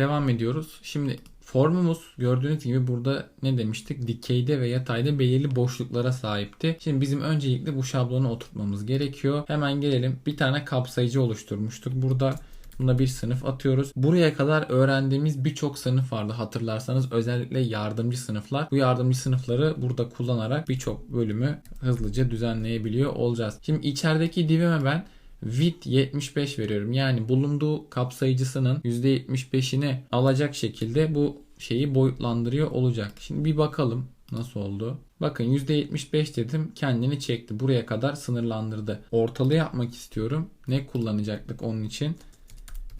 devam ediyoruz. Şimdi formumuz gördüğünüz gibi burada ne demiştik? Dikeyde ve yatayda belirli boşluklara sahipti. Şimdi bizim öncelikle bu şablonu oturtmamız gerekiyor. Hemen gelelim. Bir tane kapsayıcı oluşturmuştuk. Burada Buna bir sınıf atıyoruz. Buraya kadar öğrendiğimiz birçok sınıf vardı hatırlarsanız. Özellikle yardımcı sınıflar. Bu yardımcı sınıfları burada kullanarak birçok bölümü hızlıca düzenleyebiliyor olacağız. Şimdi içerideki divime ben width 75 veriyorum. Yani bulunduğu kapsayıcısının %75'ini alacak şekilde bu şeyi boyutlandırıyor olacak. Şimdi bir bakalım nasıl oldu. Bakın %75 dedim kendini çekti. Buraya kadar sınırlandırdı. Ortalı yapmak istiyorum. Ne kullanacaktık onun için?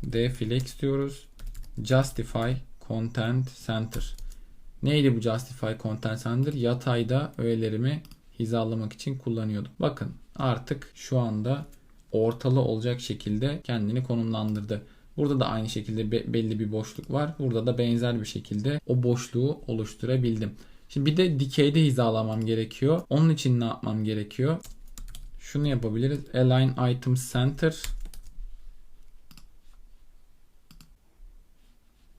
deflex diyoruz. Justify Content Center. Neydi bu Justify Content Center? Yatayda öğelerimi hizalamak için kullanıyordum. Bakın artık şu anda ortalı olacak şekilde kendini konumlandırdı. Burada da aynı şekilde be- belli bir boşluk var. Burada da benzer bir şekilde o boşluğu oluşturabildim. Şimdi bir de dikeyde hizalamam gerekiyor. Onun için ne yapmam gerekiyor? Şunu yapabiliriz. Align Item Center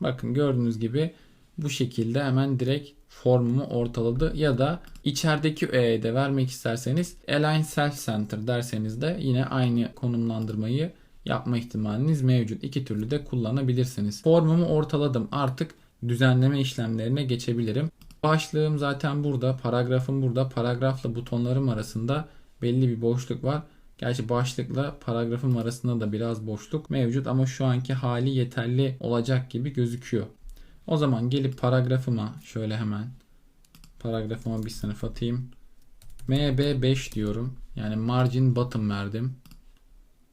Bakın gördüğünüz gibi bu şekilde hemen direkt formumu ortaladı ya da içerideki öğeye de vermek isterseniz align self center derseniz de yine aynı konumlandırmayı yapma ihtimaliniz mevcut. İki türlü de kullanabilirsiniz. Formumu ortaladım. Artık düzenleme işlemlerine geçebilirim. Başlığım zaten burada, paragrafım burada. Paragrafla butonlarım arasında belli bir boşluk var. Gerçi başlıkla paragrafım arasında da biraz boşluk mevcut ama şu anki hali yeterli olacak gibi gözüküyor. O zaman gelip paragrafıma şöyle hemen paragrafıma bir sınıf atayım. MB5 diyorum. Yani margin bottom verdim.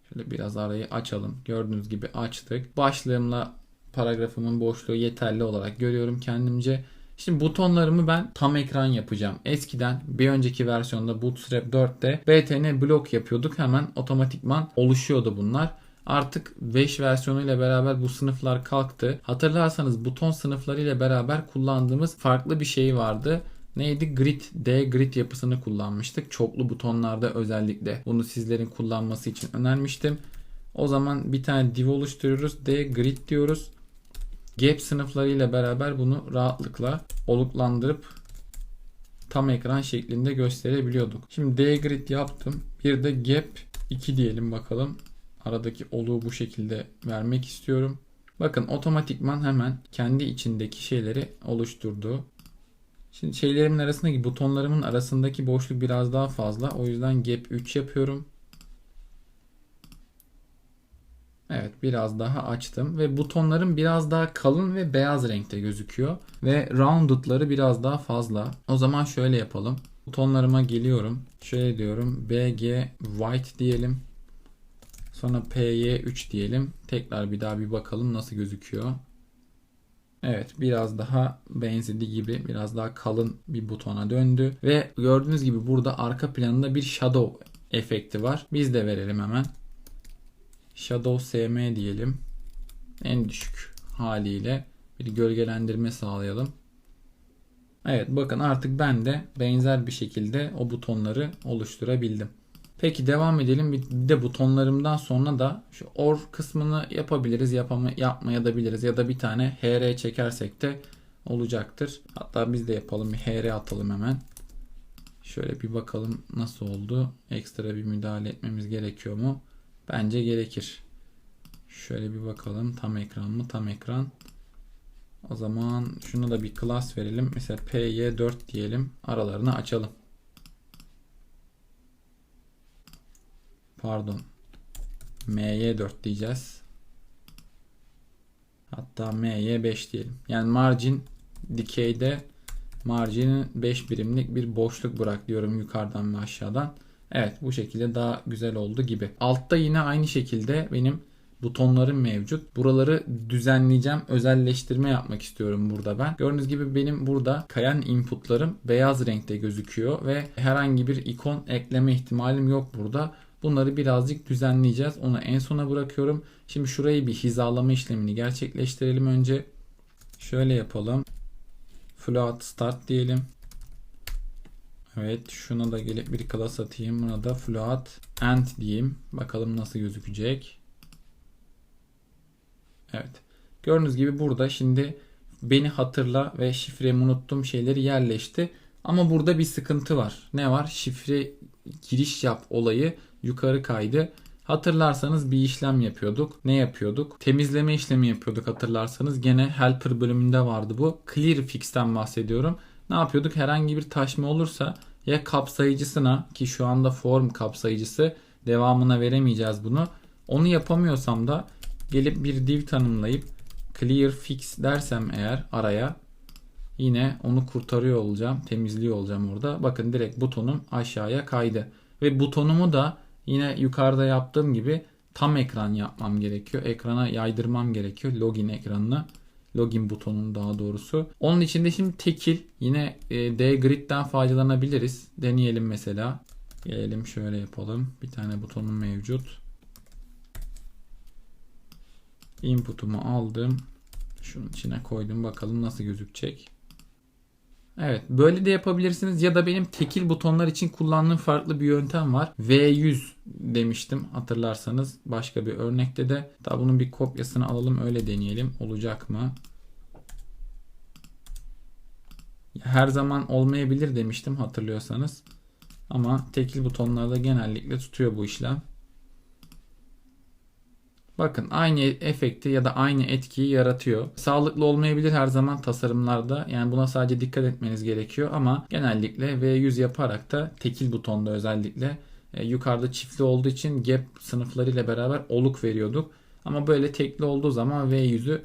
Şöyle biraz arayı açalım. Gördüğünüz gibi açtık. Başlığımla paragrafımın boşluğu yeterli olarak görüyorum kendimce. Şimdi butonlarımı ben tam ekran yapacağım. Eskiden bir önceki versiyonda Bootstrap 4'te BTN blok yapıyorduk. Hemen otomatikman oluşuyordu bunlar. Artık 5 versiyonu ile beraber bu sınıflar kalktı. Hatırlarsanız buton sınıfları ile beraber kullandığımız farklı bir şey vardı. Neydi? Grid, D grid yapısını kullanmıştık. Çoklu butonlarda özellikle bunu sizlerin kullanması için önermiştim. O zaman bir tane div oluşturuyoruz. D grid diyoruz. Gap sınıfları ile beraber bunu rahatlıkla oluklandırıp tam ekran şeklinde gösterebiliyorduk. Şimdi D-grid yaptım. Bir de gap 2 diyelim bakalım. Aradaki oluğu bu şekilde vermek istiyorum. Bakın otomatikman hemen kendi içindeki şeyleri oluşturdu. Şimdi şeylerimin arasındaki butonlarımın arasındaki boşluk biraz daha fazla. O yüzden gap 3 yapıyorum. Evet biraz daha açtım ve butonlarım biraz daha kalın ve beyaz renkte gözüküyor. Ve rounded'ları biraz daha fazla. O zaman şöyle yapalım. Butonlarıma geliyorum. Şöyle diyorum BG white diyelim. Sonra PY3 diyelim. Tekrar bir daha bir bakalım nasıl gözüküyor. Evet biraz daha benzedi gibi biraz daha kalın bir butona döndü. Ve gördüğünüz gibi burada arka planında bir shadow efekti var. Biz de verelim hemen. Shadow SM diyelim. En düşük haliyle bir gölgelendirme sağlayalım. Evet bakın artık ben de benzer bir şekilde o butonları oluşturabildim. Peki devam edelim. Bir de butonlarımdan sonra da şu or kısmını yapabiliriz, yapama, yapmaya da biliriz. Ya da bir tane HR çekersek de olacaktır. Hatta biz de yapalım. Bir HR atalım hemen. Şöyle bir bakalım nasıl oldu. Ekstra bir müdahale etmemiz gerekiyor mu? Bence gerekir. Şöyle bir bakalım. Tam ekran mı? Tam ekran. O zaman şuna da bir class verelim. Mesela py4 diyelim. Aralarını açalım. Pardon. my4 diyeceğiz. Hatta my5 diyelim. Yani margin dikeyde marginin 5 birimlik bir boşluk bırak diyorum yukarıdan ve aşağıdan. Evet bu şekilde daha güzel oldu gibi. Altta yine aynı şekilde benim butonlarım mevcut. Buraları düzenleyeceğim. Özelleştirme yapmak istiyorum burada ben. Gördüğünüz gibi benim burada kayan inputlarım beyaz renkte gözüküyor ve herhangi bir ikon ekleme ihtimalim yok burada. Bunları birazcık düzenleyeceğiz. Onu en sona bırakıyorum. Şimdi şurayı bir hizalama işlemini gerçekleştirelim önce. Şöyle yapalım. Float start diyelim. Evet şuna da gelip bir class atayım. Buna da float end diyeyim. Bakalım nasıl gözükecek. Evet. Gördüğünüz gibi burada şimdi beni hatırla ve şifremi unuttuğum şeyleri yerleşti. Ama burada bir sıkıntı var. Ne var? Şifre giriş yap olayı yukarı kaydı. Hatırlarsanız bir işlem yapıyorduk. Ne yapıyorduk? Temizleme işlemi yapıyorduk hatırlarsanız. Gene helper bölümünde vardı bu. Clear fix'ten bahsediyorum. Ne yapıyorduk? Herhangi bir taşma olursa ya kapsayıcısına ki şu anda form kapsayıcısı devamına veremeyeceğiz bunu. Onu yapamıyorsam da gelip bir div tanımlayıp clear fix dersem eğer araya yine onu kurtarıyor olacağım. Temizliyor olacağım orada. Bakın direkt butonum aşağıya kaydı. Ve butonumu da yine yukarıda yaptığım gibi tam ekran yapmam gerekiyor. Ekrana yaydırmam gerekiyor. Login ekranına. Login butonunu daha doğrusu. Onun için de şimdi tekil yine e, D-Grid'den faydalanabiliriz. Deneyelim mesela. Gelelim şöyle yapalım. Bir tane butonum mevcut. Input'umu aldım. Şunun içine koydum. Bakalım nasıl gözükecek. Evet böyle de yapabilirsiniz ya da benim tekil butonlar için kullandığım farklı bir yöntem var. V100 demiştim hatırlarsanız başka bir örnekte de. Daha bunun bir kopyasını alalım öyle deneyelim. Olacak mı? Her zaman olmayabilir demiştim hatırlıyorsanız. Ama tekil butonlarda genellikle tutuyor bu işlem. Bakın aynı efekti ya da aynı etkiyi yaratıyor. Sağlıklı olmayabilir her zaman tasarımlarda. Yani buna sadece dikkat etmeniz gerekiyor ama genellikle V100 yaparak da tekil butonda özellikle e, yukarıda çiftli olduğu için gap sınıflarıyla beraber oluk veriyorduk. Ama böyle tekli olduğu zaman V100'ü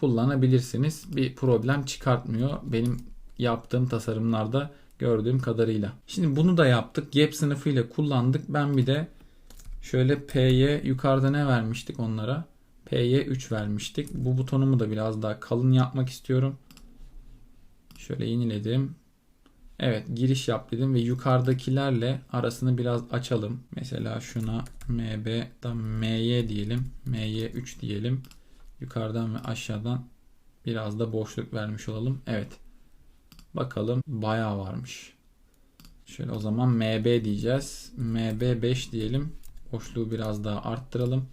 kullanabilirsiniz. Bir problem çıkartmıyor. Benim yaptığım tasarımlarda gördüğüm kadarıyla. Şimdi bunu da yaptık. Gap sınıfıyla kullandık. Ben bir de Şöyle P'ye yukarıda ne vermiştik onlara? P'ye 3 vermiştik. Bu butonumu da biraz daha kalın yapmak istiyorum. Şöyle yeniledim. Evet giriş yap dedim ve yukarıdakilerle arasını biraz açalım. Mesela şuna MB da MY diyelim. MY 3 diyelim. Yukarıdan ve aşağıdan biraz da boşluk vermiş olalım. Evet. Bakalım bayağı varmış. Şöyle o zaman MB diyeceğiz. MB 5 diyelim. Boşluğu biraz daha arttıralım.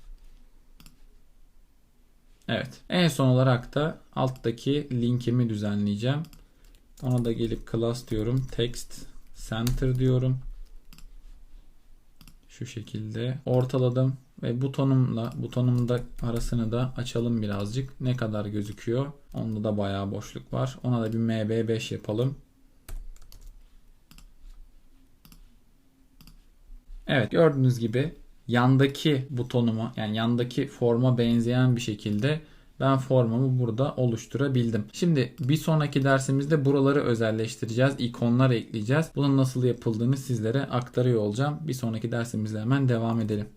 Evet. En son olarak da alttaki linkimi düzenleyeceğim. Ona da gelip class diyorum. Text center diyorum. Şu şekilde ortaladım ve butonumla butonumda arasını da açalım birazcık. Ne kadar gözüküyor? Onda da bayağı boşluk var. Ona da bir MB5 yapalım. Evet gördüğünüz gibi yandaki butonuma yani yandaki forma benzeyen bir şekilde ben formamı burada oluşturabildim. Şimdi bir sonraki dersimizde buraları özelleştireceğiz. ikonlar ekleyeceğiz. Bunun nasıl yapıldığını sizlere aktarıyor olacağım. Bir sonraki dersimizde hemen devam edelim.